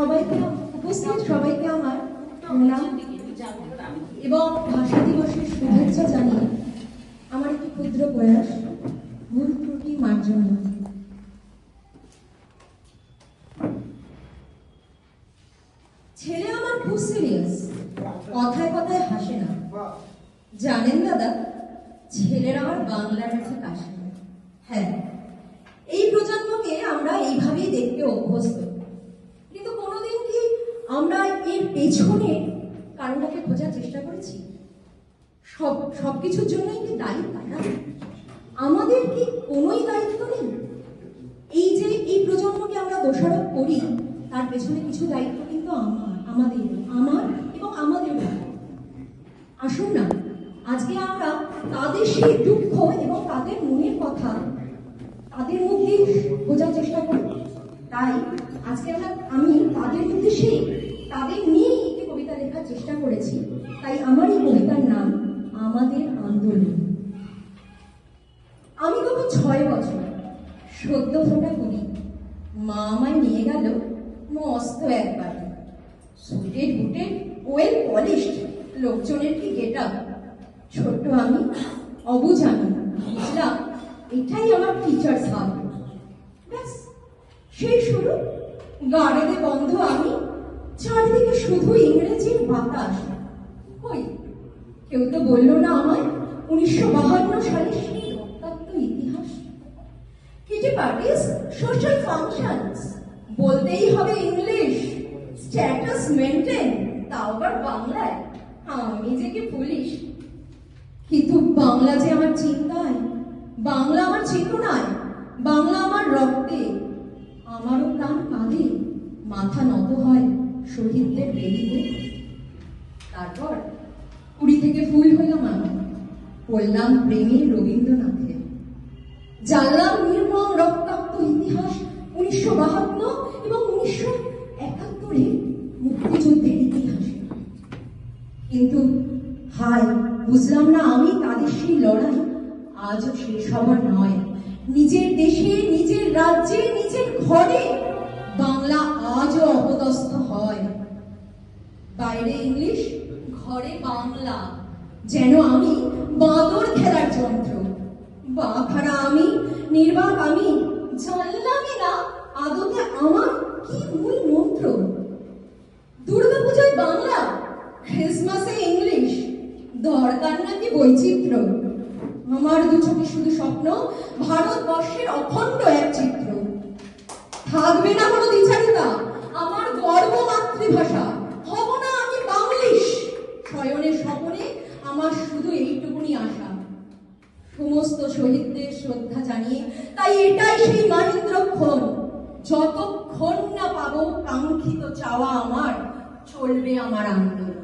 সবাইকে উপস্থিত, সবাইকে আমার এবং ভাষা দিবসের শুভেচ্ছা জানিয়ে আমার একটি ক্ষুদ্র প্রয়াস ভুল ত্রুটি ছেলে আমার খুব সিরিয়াস কথায় কথায় হাসে না। জানেন দাদা, ছেলের আমার বাংলাটা ঠিক আসে হ্যাঁ এই প্রজন্মকে আমরা এইভাবেই দেখতে অভ্যস্ত কিন্তু কোনোদিন কি আমরা এর পেছনে কারণটাকে খোঁজার চেষ্টা করেছি। সব সব কিছুর জন্যই কি দায়ী তারা? আমাদের কি কোনোই দায়িত্ব নেই? এই যে এই প্রজন্মকে আমরা দোষারোপ করি, তার পেছনে কিছু দায়িত্ব কিন্তু আমার, আমাদের, আমার এবং আমাদের আসুন না, আজকে আমরা তাদের সেই দুঃখ এবং তাদের মনের কথা, তাদের মধ্যে বোঝার চেষ্টা করি তাই আজকে আমরা আমি তাদের উদ্দেশ্যে তাদের নিয়ে একটি কবিতা লেখার চেষ্টা করেছি। তাই আমার এই কবিতার নাম আমাদের আন্দোলন। আমি তখন ছয় বছর সদ্য ফোটা করি মা আমায় নিয়ে গেল মস্ত একবার সুটেড বুটেড ওয়েল পলিশড লোকজনের কি গেটা ছোট্ট আমি অবুঝ আমি, বুঝলাম এটাই আমার টিচার্স হাব ব্যাস, সেই শুরু। গাড়িতে বন্ধ আমি চারিদিকে শুধু ইংরেজির বাতাস। কই? কেউ তো বলল না আমায়, উনিশশো বাহান্ন সালে সেই রক্তাক্ত ইতিহাস। কিটি পার্টিস সোশ্যাল ফাংশনস বলতেই হবে ইংলিশ স্ট্যাটাস মেনটেন তাও আবার বাংলায়। আমি যে কি পুলিশ কিন্তু বাংলা যে আমার চিন্তায়, বাংলা আমার চেতনায়, বাংলা আমার রক্তে, আমারও প্রাণ কাঁদে মাথা নত হয়। শহীদদের বেদিতে তারপর কুড়ি থেকে ফুল হলাম আমি পড়লাম প্রেমের রবীন্দ্রনাথের। জানলাম নির্মম রক্তাক্ত ইতিহাস উনিশশো বাহান্ন এবং উনিশশো একাত্তরে মুক্তিযুদ্ধের ইতিহাস। কিন্তু হায়, বুঝলাম না আমি তাদের সেই লড়াই আজও শেষ হবার নয়। নিজের দেশে, নিজের রাজ্যে, নিজের ঘরে বাংলা আজও অপদস্থ হয় বাইরে ইংলিশ ঘরে বাংলা। যেন আমি বাঁদর খেলার যন্ত্র। বাখারা আমি, নির্বাক আমি, জানলামই না আদতে আমার কি মূল মন্ত্র? দুর্গাপূজায় বাংলা, ক্রিসমাসে ইংলিশ, দরকার নাকি বৈচিত্র্য? আমার দু চোখে শুধু স্বপ্ন? ভারতবর্ষের অখণ্ড এক চিত্র। থাকবে না কোনো দ্বিচারিতা, আমার গর্ব মাতৃভাষা হব না আমি বাংলিশ শয়নের স্বপনে আমার শুধু এইটুকুনি আশা সমস্ত শহীদদের শ্রদ্ধা জানিয়ে, তাই এটাই সেই মাহেন্দ্রক্ষণ যতক্ষণ না পাব কাঙ্ক্ষিত চাওয়া আমার, চলবে আমার আন্দোলন।